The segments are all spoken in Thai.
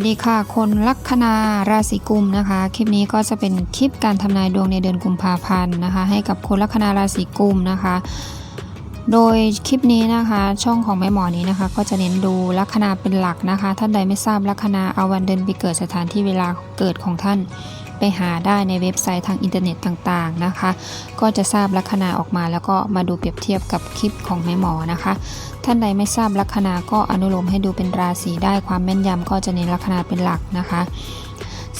สดีค่ะ คนลัคนาราศีกุมนะคะ คลิปนี้ก็จะเป็นคลิปการทำนายดวงในเดือนกุมภาพันธ์นะคะ ให้กับคนลัคนาราศีกุมนะคะ โดยคลิปนี้นะคะ ช่องของแม่หมอนี้นะคะ ก็จะเน้นดูลัคนาเป็นหลักนะคะ ท่านใดไม่ทราบลัคนาเอาวันเดือนปีเกิดสถานที่เวลาเกิดของท่าน ไปหาได้ในเว็บไซต์ทางอินเทอร์เน็ตต่างๆนะคะ ก็จะทราบลัคนาออกมาแล้วก็มาดูเปรียบเทียบกับคลิปของแม่หมอนะคะ ท่านใดไม่ทราบลัคนาก็อนุโลมให้ดูเป็นราศีได้ความแม่นยำก็จะเน้นลัคนาเป็นหลักนะคะ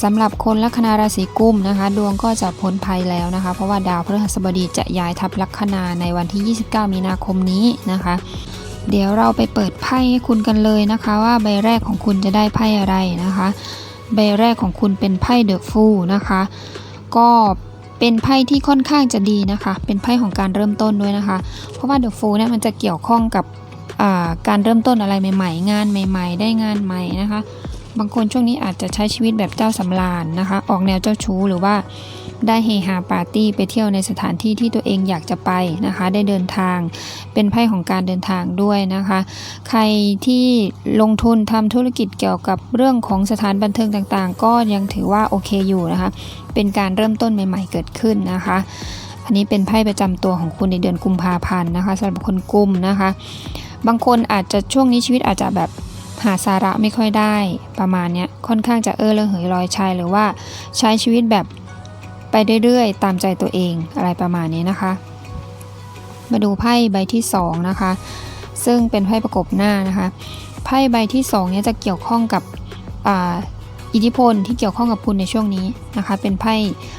สำหรับคนลัคนาราศีกุมนะคะ ดวงก็จะพ้นภัยแล้วนะคะ เพราะว่าดาวพฤหัสบดีจะย้ายทับลัคนาในวันที่ 29 มีนาคมนี้นะคะ เดี๋ยวเราไปเปิดไพ่ให้คุณกันเลยนะคะ ว่าใบแรกของคุณจะได้ไพ่อะไรนะคะ ใบแรกของคุณเป็นไพ่เดอะฟูนะคะ ก็เป็นไพ่ที่ค่อนข้างจะดีนะคะ เป็นไพ่ของการเริ่มต้นด้วยนะคะ เพราะว่าเดอะฟูเนี่ยมันจะเกี่ยวข้องกับการเริ่มต้นอะไรใหม่ ๆ งานใหม่ ๆ ได้งานใหม่นะคะ บางคนช่วงนี้อาจจะใช้ชีวิตแบบเจ้าสำราญนะคะ ออกแนวเจ้าชู้หรือว่า ได้เฮฮาปาร์ตี้ไปเที่ยวในสถานที่ที่ตัวเองอยากจะไปนะคะ ได้เดินทาง เป็นไพ่ของการเดินทางด้วยนะคะ ใครที่ลงทุนทำธุรกิจเกี่ยวกับเรื่องของสถานบันเทิงต่างๆ ก็ยังถือว่าโอเคอยู่นะคะ เป็นการเริ่มต้นใหม่ ๆ เกิดขึ้นนะคะอันนี้เป็นไพ่ประจำตัวของคุณในเดือนกุมภาพันธ์นะคะสำหรับคนกุมนะคะ บางคนอาจจะช่วงนี้ชีวิตอาจจะแบบหาสาระไม่ค่อยได้ประมาณเนี้ยค่อนข้างจะเออระเหยลอยชายหรือว่าใช้ชีวิตแบบ ไปเรื่อยๆ ตามใจตัวเองอะไรประมาณนี้นะคะ มาดูไพ่ใบที่สองนะคะ ซึ่งเป็นไพ่ประกบหน้านะคะ ไพ่ใบที่สองเนี้ยจะเกี่ยวข้องกับอ,อิทธิพลที่เกี่ยวข้องกับคุณในช่วงนี้นะคะ เป็นไพ่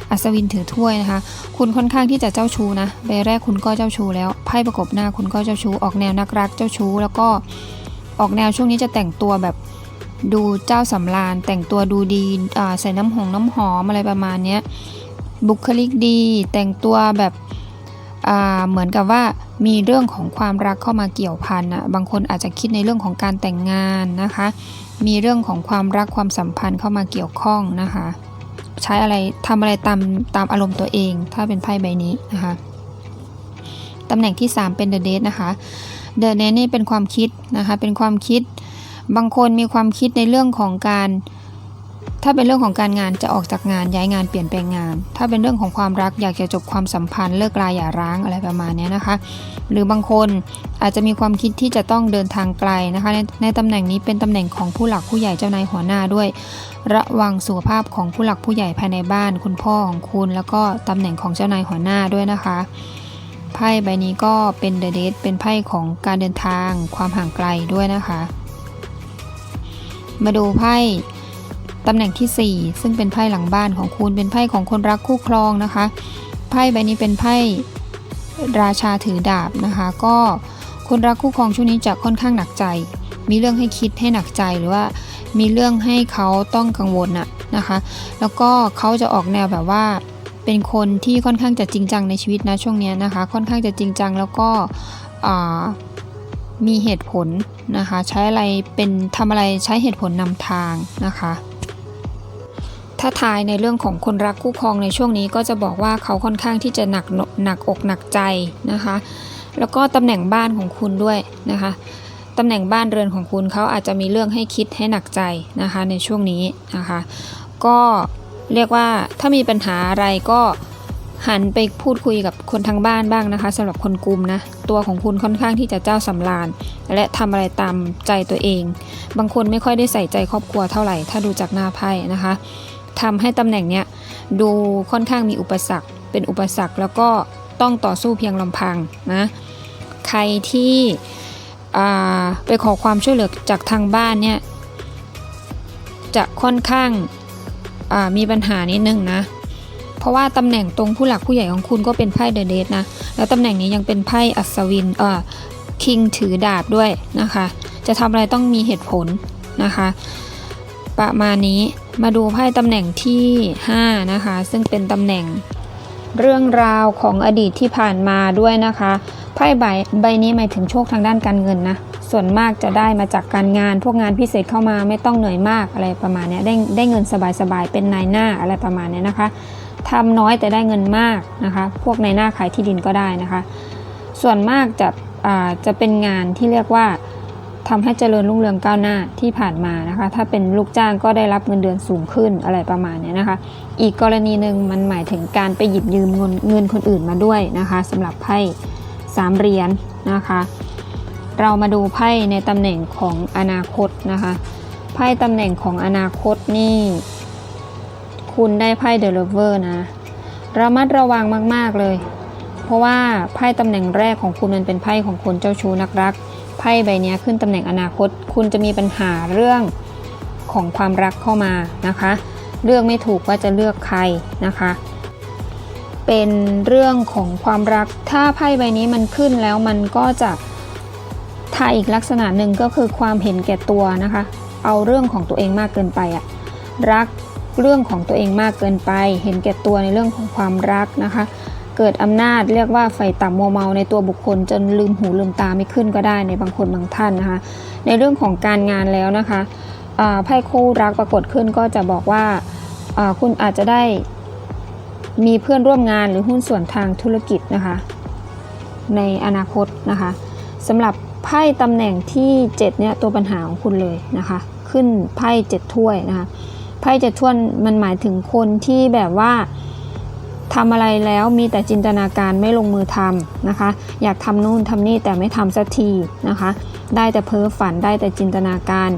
อัศวินถือถ้วยนะคะ คุณค่อนข้างที่จะเจ้าชู้นะใบแรกคุณก็เจ้าชู้แล้วไพ่ประกบหน้าคุณก็เจ้าชู้ออกแนวนักรักเจ้าชู้แล้วก็ออกแนวช่วงนี้จะแต่งตัวแบบดูเจ้าสำราญแต่งตัวดูดีใส่น้ำหงน้ำหอมอะไรประมาณนี้ บุคลิกดี แต่งตัวแบบเหมือนกับว่ามีเรื่องของความรักเข้ามาเกี่ยวพันอะบางคนอาจจะคิดในเรื่องของการแต่งงานนะคะ มีเรื่องของความรักความสัมพันธ์เข้ามาเกี่ยวข้องนะคะ ใช้อะไรทำอะไรตามตามอารมณ์ตัวเอง ถ้าเป็นไพ่ใบนี้นะคะตำแหน่งที่ 3 เป็น The Date นะคะ The Date นี่เป็นความคิดนะคะ เป็นความคิด บางคนมีความคิดในเรื่องของการ ถ้าเป็นเรื่องของการงานจะออกจากงานย้ายงานเปลี่ยนแปลงงาน ถ้าเป็นเรื่องของความรักอยากจะจบความสัมพันธ์เลิกราอย่าร้างอะไรประมาณนี้นะคะ หรือบางคนอาจจะมีความคิดที่จะต้องเดินทางไกลนะคะ ในในตำแหน่งนี้เป็นตำแหน่งของผู้หลักผู้ใหญ่เจ้านายหัวหน้าด้วย ระวังสุขภาพของผู้หลักผู้ใหญ่ภายในบ้าน คุณพ่อของคุณ แล้วก็ตำแหน่งของเจ้านายหัวหน้าด้วยนะคะไพ่ใบนี้ก็เป็นเดอะเดทเป็นไพ่ของการเดินทางความห่างไกลด้วยนะคะ มาดูไพ่ ตำแหน่งที่ 4 ซึ่งเป็นไพ่หลังบ้านของคุณเป็นไพ่ของคนรักคู่ครองนะคะ ไพ่ใบนี้เป็นไพ่ราชาถือดาบนะคะ ก็คนรักคู่ครองช่วงนี้จะค่อนข้างหนักใจ มีเรื่องให้คิดให้หนักใจหรือว่า มีเรื่องให้เขาต้องกังวลน่ะนะคะ แล้วก็เขาจะออกแนวแบบว่า เป็นคนที่ค่อนข้างจะจริงจังในชีวิตนะช่วงนี้นะคะ ค่อนข้างจะจริงจังแล้วก็มีเหตุผลนะคะ ใช้อะไรเป็นทำอะไรใช้เหตุผลนำทางนะคะ ถ้าทายในเรื่องของคนรักคู่ครองในช่วงนี้ก็จะบอกว่าเขาค่อนข้างที่จะหนักหนักอกหนักใจนะคะ แล้วก็ตำแหน่งบ้านของคุณด้วยนะคะตำแหน่งบ้านเรือนของคุณเขาอาจจะมีเรื่องให้คิดให้หนักใจนะคะในช่วงนี้นะคะ ก็เรียกว่าถ้ามีปัญหาอะไรก็หันไปพูดคุยกับคนทางบ้านบ้างนะคะสำหรับคนกลุ่มนะตัวของคุณค่อนข้างที่จะเจ้าสำราญ และทำอะไรตามใจตัวเอง บางคนไม่ค่อยได้ใส่ใจครอบครัวเท่าไหร่ ถ้าดูจากหน้าไพ่นะคะ ทำให้ตำแหน่งเนี้ยดูค่อนข้างมีอุปสรรค เป็นอุปสรรคแล้วก็ต้องต่อสู้เพียงลำพังนะใครที่อ่าไปขอความช่วยเหลือจากทางบ้านเนี่ยจะค่อนข้างอ่ามีปัญหานิดนึงนะ เพราะว่าตำแหน่งตรงผู้หลักผู้ใหญ่ของคุณก็เป็นไพ่เดอะเดทนะ แล้วตำแหน่งนี้ยังเป็นไพ่อัศวินเอ่อคิงถือดาบด้วยนะคะ จะทำอะไรต้องมีเหตุผลนะคะ ประมาณนี้ มาดูไพ่ตำแหน่งที่ 5 นะคะ ซึ่งเป็นตำแหน่งเรื่องราวของอดีตที่ผ่านมาด้วยนะคะไพ่ใบใบนี้หมายถึงโชคทางด้านการเงินนะ ส่วนมากจะได้มาจากการงาน พวกงานพิเศษเข้ามาไม่ต้องเหนื่อยมากอะไรประมาณเนี้ยได้ได้เงินสบายๆเป็นนายหน้าอะไรประมาณเนี้ยนะคะทำน้อยแต่ได้เงินมากนะคะ พวกนายหน้าขายที่ดินก็ได้นะคะ ส่วนมากจะจะเป็นงานที่เรียกว่า ทำให้เจริญรุ่งเรืองก้าวหน้าที่ผ่านมานะคะ ถ้าเป็นลูกจ้างก็ได้รับเงินเดือนสูงขึ้นอะไรประมาณนี้นะคะ อีกกรณีหนึ่งมันหมายถึงการไปหยิบยืมเงินเงินคนอื่นมาด้วยนะคะสำหรับไพ่สามเหรียญนะคะ เรามาดูไพ่ในตำแหน่งของอนาคตนะคะ ไพ่ตำแหน่งของอนาคตนี่ คุณได้ไพ่เดลเวอร์นะระมัดระวังมาก ๆเลย เพราะว่าไพ่ตำแหน่งแรกของคุณมันเป็นไพ่ของคนเจ้าชู้นักรัก ไพ่ใบนี้ขึ้นตำแหน่งอนาคต คุณจะมีปัญหาเรื่องของความรักเข้ามานะคะ เลือกไม่ถูกว่าจะเลือกใครนะคะ เป็นเรื่องของความรัก ถ้าไพ่ใบนี้มันขึ้นแล้วมันก็จะถ่ายอีกลักษณะหนึ่งก็คือความเห็นแก่ตัวนะคะ เอาเรื่องของตัวเองมากเกินไปอะรักเรื่องของตัวเองมากเกินไป เห็นแก่ตัวในเรื่องของความรักนะคะ เกิดอำนาจเรียกว่าไฟต่ำมัวเมาในตัวบุคคล จนลืมหูลืมตาไม่ขึ้นก็ได้ในบางคนบางท่านนะคะ ในเรื่องของการงานแล้วนะคะไพ่คู่รักปรากฏขึ้นก็จะบอกว่าคุณอาจจะได้มีเพื่อนร่วมงานหรือหุ้นส่วนทางธุรกิจนะคะ ในอนาคตนะคะสำหรับไพ่ตำแหน่งที่7เนี่ยตัวปัญหาของคุณเลยนะคะ ขึ้นไพ่เจ็ดถ้วยนะคะไพ่เจ็ดถ้วยมันหมายถึงคนที่แบบว่า ทำอะไรแล้วมีแต่จินตนาการไม่ลงมือทำนะคะ อยากทำนู่นทำนี่แต่ไม่ทำสักทีนะคะ ได้แต่เพ้อฝันได้แต่จินตนาการ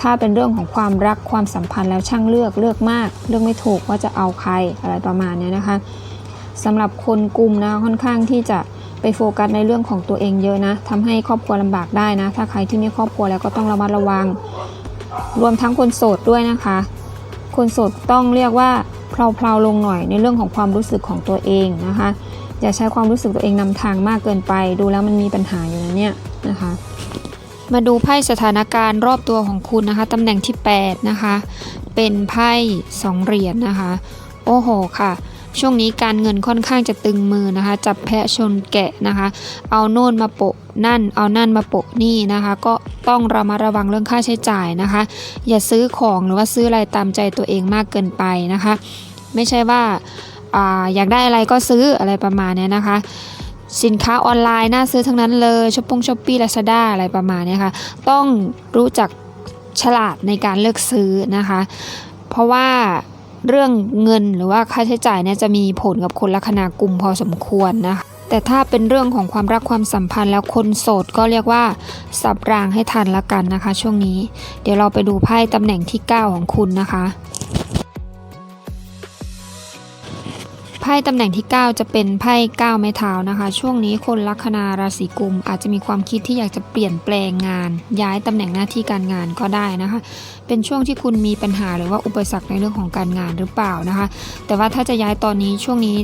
ถ้าเป็นเรื่องของความรักความสัมพันธ์แล้วช่างเลือกเลือกมาก เลือกไม่ถูกว่าจะเอาใครอะไรประมาณนี้นะคะสำหรับคนกลุ่มนะค่อนข้างที่จะไปโฟกัสในเรื่องของตัวเองเยอะนะทำให้ครอบครัวลำบากได้นะ ถ้าใครที่มีครอบครัวแล้วก็ต้องระมัดระวัง รวมทั้งคนโสดด้วยนะคะ คนโสดต้องเรียกว่า เพลาๆลงหน่อยในเรื่องของความรู้สึกของตัวเองนะคะอย่าใช้ความรู้สึกตัวเองนำทางมากเกินไป ดูแล้วมันมีปัญหาอยู่นะเนี่ยนะคะ มาดูไพ่สถานการณ์รอบตัวของคุณนะคะตำแหน่งที่ 8 นะคะ เป็นไพ่สองเหรียญนะคะ โอ้โหค่ะ ช่วงนี้การเงินค่อนข้างจะตึงมือนะคะ จับแพะชนแกะนะคะ เอาโน่นมาโปะนั่น เอานั่นมาโปะนี่นะคะ ก็ต้องระมัดระวังเรื่องค่าใช้จ่ายนะคะ อย่าซื้อของหรือว่าซื้ออะไรตามใจตัวเองมากเกินไปนะคะ ไม่ใช่ว่าอาอยากได้อะไรก็ซื้ออะไรประมาณนี้นะคะ สินค้าออนไลน์น่าซื้อทั้งนั้นเลยช้อปปงช้อปปี้ลาซาด้าอะไรประมาณนี้ค่ะ ต้องรู้จักฉลาดในการเลือกซื้อนะคะ เพราะว่า เรื่องเงินหรือว่าค่าใช้จ่ายเนี่ยจะมีผลกับคนลัคนากลุ่มพอสมควรนะคะแต่ถ้าเป็นเรื่องของความรักความสัมพันธ์แล้วคนโสดก็เรียกว่า สับรางให้ทันละกันนะคะ ช่วงนี้ เดี๋ยวเราไปดูไพ่ตำแหน่งที่ 9 ของคุณนะคะ ไพ่ตำแหน่งที่ 9 จะเป็นไพ่9ไม้เท้านะคะ ช่วงนี้คนลัคนาราศีกุม อาจจะมีความคิดที่อยากจะเปลี่ยนแปลงงาน ย้ายตำแหน่งหน้าที่การงานก็ได้นะคะ เป็นช่วงที่คุณมีปัญหาหรือว่าอุปสรรคในเรื่องของการงานหรือเปล่านะคะ แต่ว่าถ้าจะย้ายตอนนี้ช่วงนี้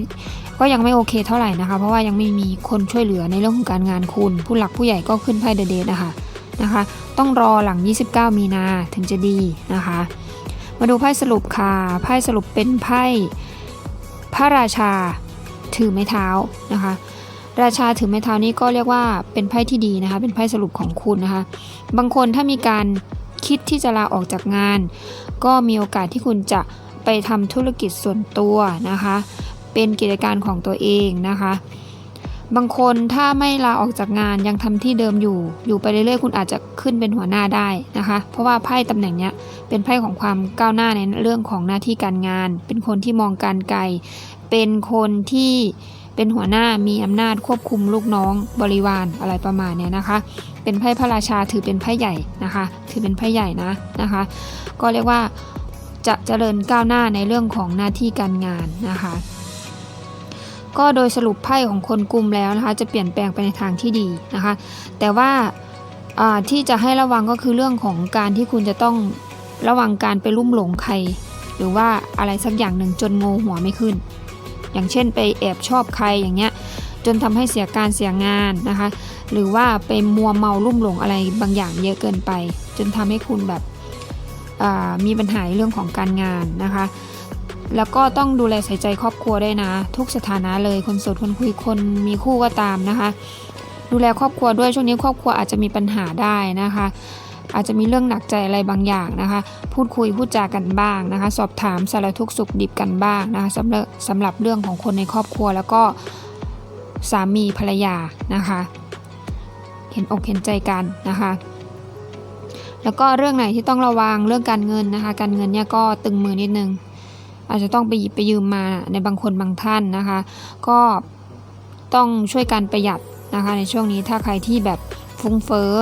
ก็ยังไม่โอเคเท่าไหร่นะคะ เพราะว่ายังไม่มีคนช่วยเหลือในเรื่องของการงานคุณ ผู้หลักผู้ใหญ่ก็ขึ้นไพ่เดเดนะคะนะคะ ต้องรอหลัง 29 มีนาถึงจะดีนะคะ มาดูไพ่สรุปค่ะไพ่สรุปเป็นไพ่ ระราชาถือไม้เท้านะคะ ราชาถือไม้เท้านี้ก็เรียกว่าเป็นไพ่ที่ดีนะคะ เป็นไพ่สรุปของคุณนะคะ บางคนถ้ามีการคิดที่จะลาออกจากงาน ก็มีโอกาสที่คุณจะไปทำธุรกิจส่วนตัวนะคะ เป็นกิจการของตัวเองนะคะ บางคนถ้าไม่ลาออกจากงานยังทำที่เดิมอยู่ อยู่ไปเรื่อยๆ คุณอาจจะขึ้นเป็นหัวหน้าได้นะคะ เพราะว่าไพ่ตำแหน่งเนี้ยเป็นไพ่ของความก้าวหน้าในเรื่องของหน้าที่การงาน เป็นคนที่มองการไกล เป็นคนที่เป็นหัวหน้ามีอำนาจควบคุมลูกน้องบริวารอะไรประมาณเนี้ยนะคะ เป็นไพ่พระราชาถือเป็นไพ่ใหญ่นะคะ ถือเป็นไพ่ใหญ่นะนะคะ ก็เรียกว่าจะเจริญก้าวหน้าในเรื่องของหน้าที่การงานนะคะ ก็โดยสรุปไพ่ของคนกลุ่มแล้วนะคะ จะเปลี่ยนแปลงไปในทางที่ดีนะคะ แต่ว่าที่จะให้ระวังก็คือเรื่องของการที่คุณจะต้องระวังการไปลุ่มหลงใคร หรือว่าอะไรสักอย่างหนึ่งจนโงหัวไม่ขึ้น อย่างเช่นไปแอบชอบใครอย่างเงี้ยจนทำให้เสียการเสียงานนะคะ หรือว่าไปมัวเมาลุ่มหลงอะไรบางอย่างเยอะเกินไป จนทำให้คุณแบบมีปัญหาเรื่องของการงานนะคะ แล้วก็ต้องดูแลใส่ใจครอบครัวด้วยนะ ทุกสถานะเลยคนโสดคนคุยคนมีคู่ก็ตามนะคะ ดูแลครอบครัวด้วยช่วงนี้ครอบครัวอาจจะมีปัญหาได้นะคะอาจจะมีเรื่องหนักใจอะไรบางอย่างนะคะ พูดคุยพูดจากันบ้างนะคะ สอบถามสารทุกสุขดิบกันบ้างนะคะสำหรับสำหรับเรื่องของคนในครอบครัวแล้วก็สามีภรรยานะคะ เห็นอกเห็นใจกันนะคะ แล้วก็เรื่องไหนที่ต้องระวังเรื่องการเงินนะคะ การเงินเนี่ยก็ตึงมือนิดนึง อาจจะต้องไปหยิบไปยืมมาในบางคนบางท่านนะคะ ก็ต้องช่วยกันประหยัดนะคะในช่วงนี้ถ้าใครที่แบบฟุ้งเฟ้อ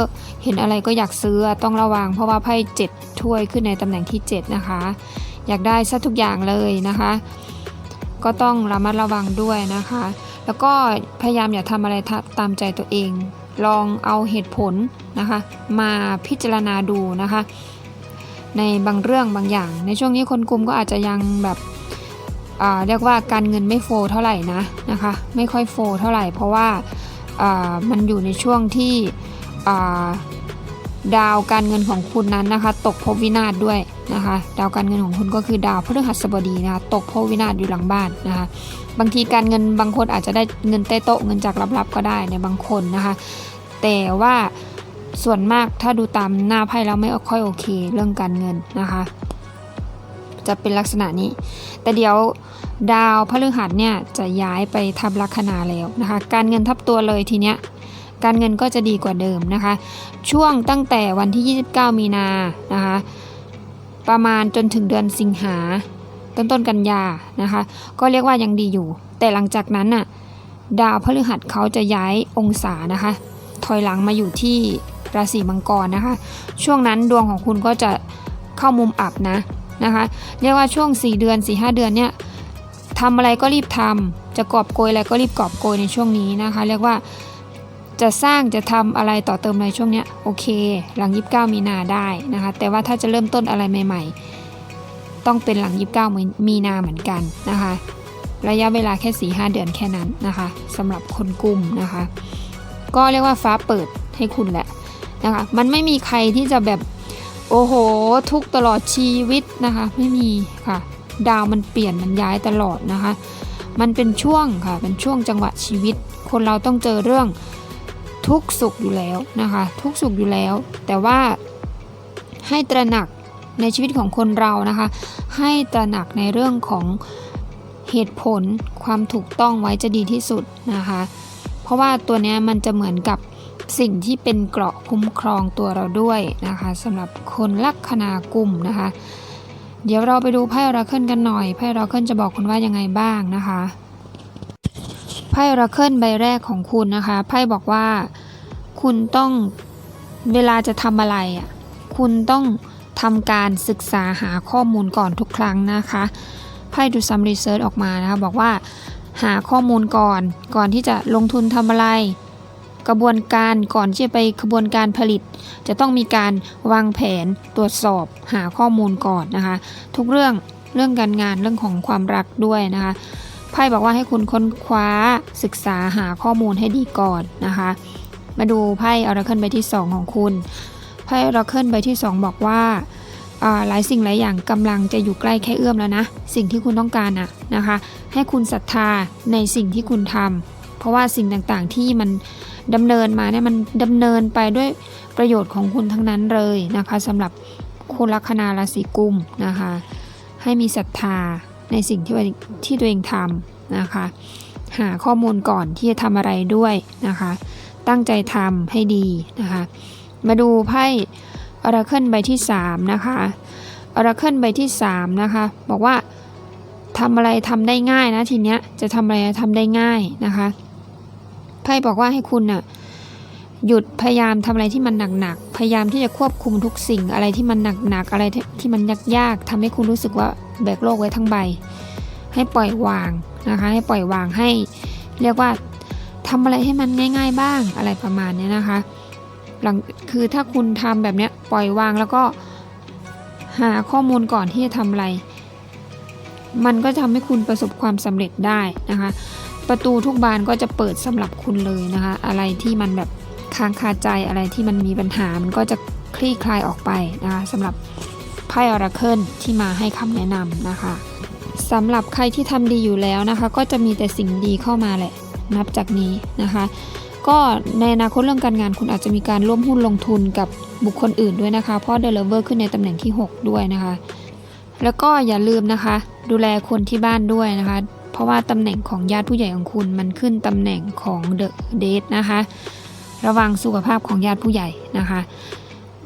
เห็นอะไรก็อยากซื้อต้องระวัง เพราะว่าไพ่เจ็ดถ้วยขึ้นในตำแหน่งที่ 7 นะคะ อยากได้ซะทุกอย่างเลยนะคะ ก็ต้องระมัดระวังด้วยนะคะ แล้วก็พยายามอย่าทำอะไรทะตามใจตัวเอง ลองเอาเหตุผลนะคะ มาพิจารณาดูนะคะ ในบางเรื่องบางอย่าง ในช่วงนี้คนกลุ่มก็อาจจะยังแบบเรียกว่าการเงินไม่โฟลเท่าไหร่นะนะคะไม่ค่อยโฟลเท่าไหร่ เพราะว่ามันอยู่ในช่วงที่ดาวการเงินของคุณนั้นนะคะ ตกภพวินาศด้วยนะคะ ดาวการเงินของคุณก็คือดาวพฤหัสบดีนะคะตกภพวินาศอยู่หลังบ้านนะคะ บางทีการเงินบางคนอาจจะได้เงินใต้โต๊ะเงินจากลับๆก็ได้ในบางคนนะคะ แต่ว่า ส่วนมากถ้าดูตามหน้าไพ่แล้วไม่ค่อยโอเคเรื่องการเงินนะคะ จะเป็นลักษณะนี้ แต่เดี๋ยวดาวพฤหัสเนี่ยจะย้ายไปทับลัคนาแล้วนะคะ การเงินทับตัวเลยทีเนี้ยการเงินก็จะดีกว่าเดิมนะคะ ช่วงตั้งแต่วันที่ 29 มีนานะคะ ประมาณจนถึงเดือนสิงหาต้นต้นกันยานะคะ ก็เรียกว่ายังดีอยู่ แต่หลังจากนั้นน่ะดาวพฤหัสเขาจะย้ายองศานะคะ ถอยหลังมาอยู่ที่ ราศีมังกรนะคะ ช่วงนั้นดวงของคุณก็จะเข้ามุมอับนะนะคะ เรียกว่าช่วง 4 เดือน 4-5 เดือนเนี่ยทำอะไรก็รีบทำจะกอบโกยอะไรก็รีบกอบโกยในช่วงนี้นะคะ เรียกว่าจะสร้างจะทำอะไรต่อเติมในช่วงเนี้ยโอเค หลัง 29 มีนาได้นะคะ แต่ว่าถ้าจะเริ่มต้นอะไรใหม่ ๆ ต้องเป็นหลัง 29 มีนาเหมือนกันนะคะ ระยะเวลาแค่4-5เดือนแค่นั้นนะคะสำหรับคนกลุ่มนะคะ ก็เรียกว่าฟ้าเปิดให้คุณแหละ นะคะ มันไม่มีใครที่จะแบบโอ้โห ทุกตลอดชีวิตนะคะ ไม่มีค่ะ ดาวมันเปลี่ยนมันย้ายตลอดนะคะ มันเป็นช่วงค่ะ เป็นช่วงจังหวะชีวิต คนเราต้องเจอเรื่องทุกสุขอยู่แล้วนะคะ ทุกสุขอยู่แล้ว แต่ว่าให้ตระหนักในชีวิตของคนเรานะคะ ให้ตระหนักในเรื่องของเหตุผลความถูกต้องไว้จะดีที่สุดนะคะ เพราะว่าตัวเนี้ยมันจะเหมือนกับ สิ่งที่เป็นเกราะคุ้มครองตัวเราด้วยนะคะสำหรับคนลัคนากุ่มนะคะ เดี๋ยวเราไปดูไพ่ราเคิลกันหน่อยไพ่ราเคิลจะบอกคุณว่ายังไงบ้างนะคะไพ่ราเคิลใบแรกของคุณนะคะไพ่บอกว่าคุณต้องเวลาจะทำอะไรอะคุณต้องทำการศึกษาหาข้อมูลก่อนทุกครั้งนะคะไพ่ดูซัมรีเสิร์ชออกมานะคะบอกว่าหาข้อมูลก่อนก่อนที่จะลงทุนทำอะไร กระบวนการก่อนที่จะไปกระบวนการผลิต จะต้องมีการวางแผนตรวจสอบหาข้อมูลก่อนนะคะ ทุกเรื่องเรื่องการงานเรื่องของความรักด้วยนะคะไพ่บอกว่าให้คุณค้นคว้าศึกษาหาข้อมูลให้ดีก่อนนะคะ มาดูไพ่ออราเคิลใบที่ 2 ของคุณไพ่ออราเคิลใบที่ 2 บอกว่าหลายสิ่งหลายอย่างกำลังจะอยู่ใกล้แค่เอื้อมแล้วนะ สิ่งที่คุณต้องการอะนะคะ ให้คุณศรัทธาในสิ่งที่คุณทำเพราะว่าสิ่งต่างๆที่มัน ดำเนินมาเนี่ยมันดำเนินไปด้วยประโยชน์ของคุณทั้งนั้นเลยนะคะสำหรับคนลัคนาราศีกุมนะคะ ให้มีศรัทธาในสิ่งที่ว่าที่ตัวเองทำนะคะ หาข้อมูลก่อนที่จะทำอะไรด้วยนะคะ ตั้งใจทำให้ดีนะคะ มาดูไพ่อราเคิลใบที่3นะคะอราเคิลใบที่3นะคะ บอกว่าทำอะไรทำได้ง่ายนะทีเนี้ยจะทำอะไรทำได้ง่ายนะคะ ไพ่บอกว่าให้คุณน่ะหยุดพยายามทำอะไรที่มันหนักๆ พยายามที่จะควบคุมทุกสิ่งอะไรที่มันหนักๆ อะไรที่มันยากๆทำให้คุณรู้สึกว่าแบกโลกไว้ทั้งใบ ให้ปล่อยวางนะคะ ให้ปล่อยวางให้ เรียกว่าทำอะไรให้มันง่าย ๆ บ้างอะไรประมาณนี้นะคะหลังคือถ้าคุณทำแบบเนี้ยปล่อยวางแล้วก็หาข้อมูลก่อนที่จะทำอะไร มันก็ทำให้คุณประสบความสำเร็จได้นะคะ ประตูทุกบานก็จะเปิดสำหรับคุณเลยนะคะ อะไรที่มันแบบค้างคาใจอะไรที่มันมีปัญหามันก็จะคลี่คลายออกไปนะคะสำหรับไพ่อราเคิลที่มาให้คำแนะนำนะคะสำหรับใครที่ทำดีอยู่แล้วนะคะ ก็จะมีแต่สิ่งดีเข้ามาแหละนับจากนี้นะคะ ก็ในอนาคตเรื่องการงานคุณอาจจะมีการร่วมหุ้นลงทุนกับบุคคลอื่นด้วยนะคะ เพราะเดลเวอร์ขึ้นในตำแหน่งที่ 6 ด้วยนะคะ แล้วก็อย่าลืมนะคะ ดูแลคนที่บ้านด้วยนะคะ เพราะว่าตำแหน่งของญาติผู้ใหญ่ของคุณมันขึ้นตำแหน่งของเดอะเดทนะคะ ระวังสุขภาพของญาติผู้ใหญ่นะคะ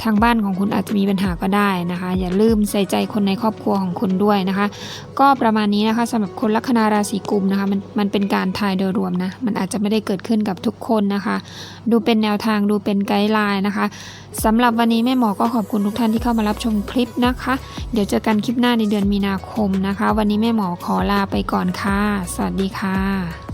ทางบ้านของคุณอาจจะมีปัญหาก็ได้นะคะ อย่าลืมใส่ใจคนในครอบครัวของคุณด้วยนะคะ ก็ประมาณนี้นะคะสำหรับคนลัคนาราศีกุมนะคะมันมันเป็นการทายโดยรวมนะมันอาจจะไม่ได้เกิดขึ้นกับทุกคนนะคะ ดูเป็นแนวทางดูเป็นไกด์ไลน์นะคะสำหรับวันนี้แม่หมอก็ขอบคุณทุกท่านที่เข้ามารับชมคลิปนะคะ เดี๋ยวเจอกันคลิปหน้าในเดือนมีนาคมนะคะ วันนี้แม่หมอขอลาไปก่อนค่ะ สวัสดีค่ะ